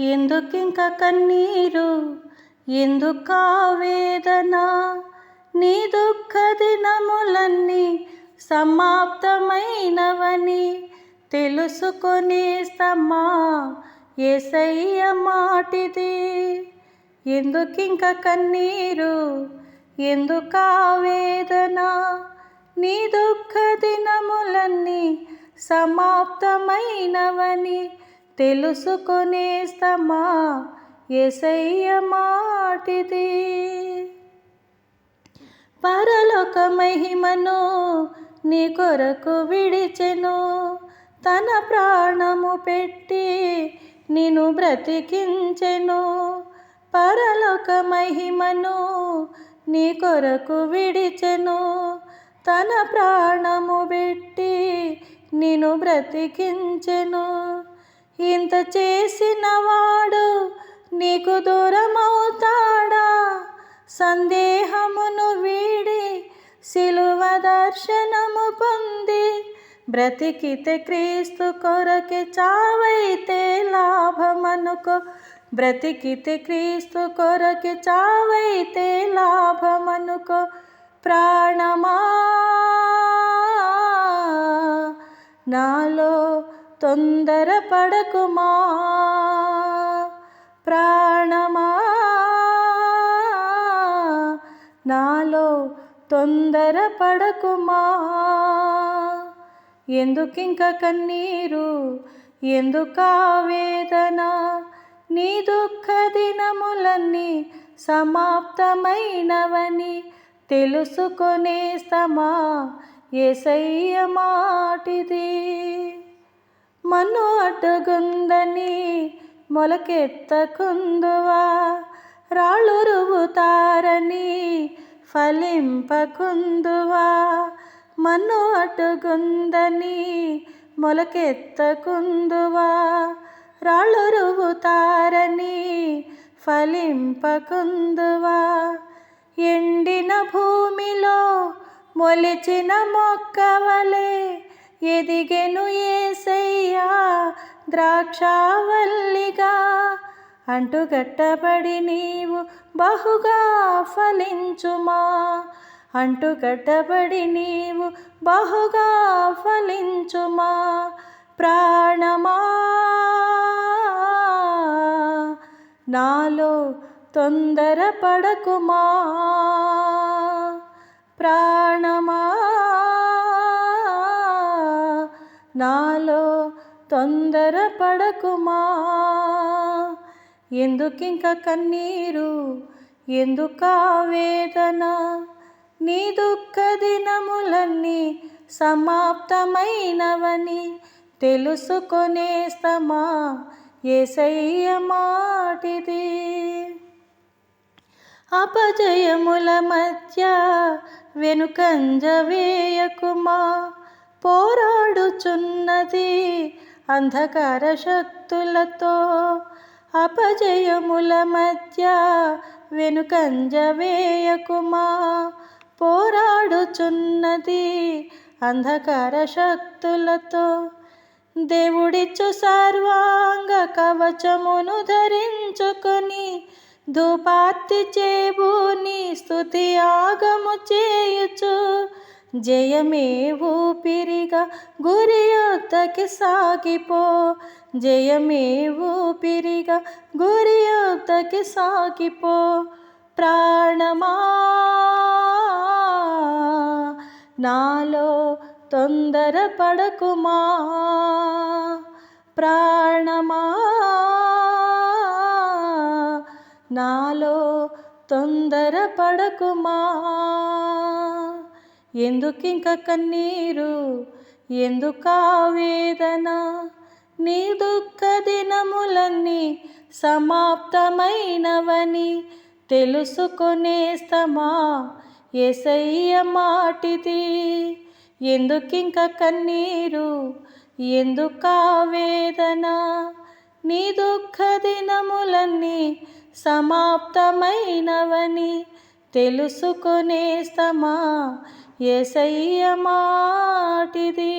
ఎందుకింక కన్నీరు? ఎందుకా వేదన? నీ దుఃఖ దినములన్నీ సమాప్తమైనవని తెలుసుకొనేస్తమ్మా ఏసయ్య మాటిది. ఎందుకింక కన్నీరు? ఎందుకా వేదన? నీ దుఃఖ దినములన్నీ సమాప్తమైనవని తెలుసుకొనేస్తమా ఎసయ్య మాటిది. పరలోక మహిమను నీ కొరకు విడిచెను. తన ప్రాణము పెట్టి నిన్ను బ్రతికించెను. పరలోక మహిమను నీ కొరకు విడిచెను. తన ప్రాణము పెట్టి నిన్ను బ్రతికించెను. ఇంత చేసిన వాడు నీకు దూరమవుతాడా? సందేహమును వీడి సిలువ దర్శనము పొంది బ్రతికితే క్రీస్తు కొరకే చావైతే లాభమనుకో. బ్రతికితే క్రీస్తు కొరకి చావైతే లాభమనుకో. ప్రాణమా? నాలో తొందర పడకుమా ప్రాణమా? నాలో తొందర పడకుమా ఎందుకింక కన్నీరు? ఎందుకా వేదన? నీ దుఃఖ దినములన్నీ సమాప్తమైనవని తెలుసుకొనేస్తమా? ఏసయ్య మాటిది. మనోటగుందని మొలకెత్తకుందువా? రాళ్ళురువుతారని ఫలింపకుందువా? మనోటగుందని మొలకెత్తకుందువా? రాళ్ళురువుతారని ఫలింపకుందువా? ఎండిన భూమిలో మొలిచిన మొక్కవలే ఎదిగెను ఏసయ్యా ద్రాక్షావల్లిగా. అంటుగట్టబడి నీవు బహుగా ఫలించుమా. అంటుగట్టబడి నీవు బహుగా ఫలించుమా. ప్రాణమా. నాలో తొందర పడకుమా ప్రాణమా. నాలో తొందర పడకుమా ఎందుకింక కన్నీరు? ఎందుకా వేదన? నీ దుఃఖ దినములన్నీ సమాప్తమైనవని తెలుసుకొనేస్తమా ఏసయ్య మాటిది. అపజయముల మధ్య వెనుకంజ వేయకుమా? పోరాడుచున్నది అంధకార శక్తులతో అపజయముల మధ్య వెనుకంజ వేయకుమా? పోరాడుచున్నది అంధకార శక్తులతో దేవుడిచ్చు సర్వాంగ కవచమును ధరించుకొని ధూపార్తి చేబూని స్థుతి ఆగము చేయుచు జయమే ఊపిరిగా గురి యొద్దకి సాగిపో. జయమే ఊపిరిగా గురి యొద్దకి సాగిపో. ప్రాణమా నాలో తొందర పడకుమా. ప్రాణమా నాలో తొందర పడకుమా. ఎందుకింక కన్నీరు? ఎందుకా వేదన? నీ దుఃఖ దినములన్నీ సమాప్తమైనవని తెలుసుకునేస్తమా ఎసయ్య మాటిది. ఎందుకింక కన్నీరు? ఎందుకా వేదన? నీ దుఃఖ దినములన్నీ సమాప్తమైనవని తెలుసుకొనేస్తమా ఏసయ్య మాటిది.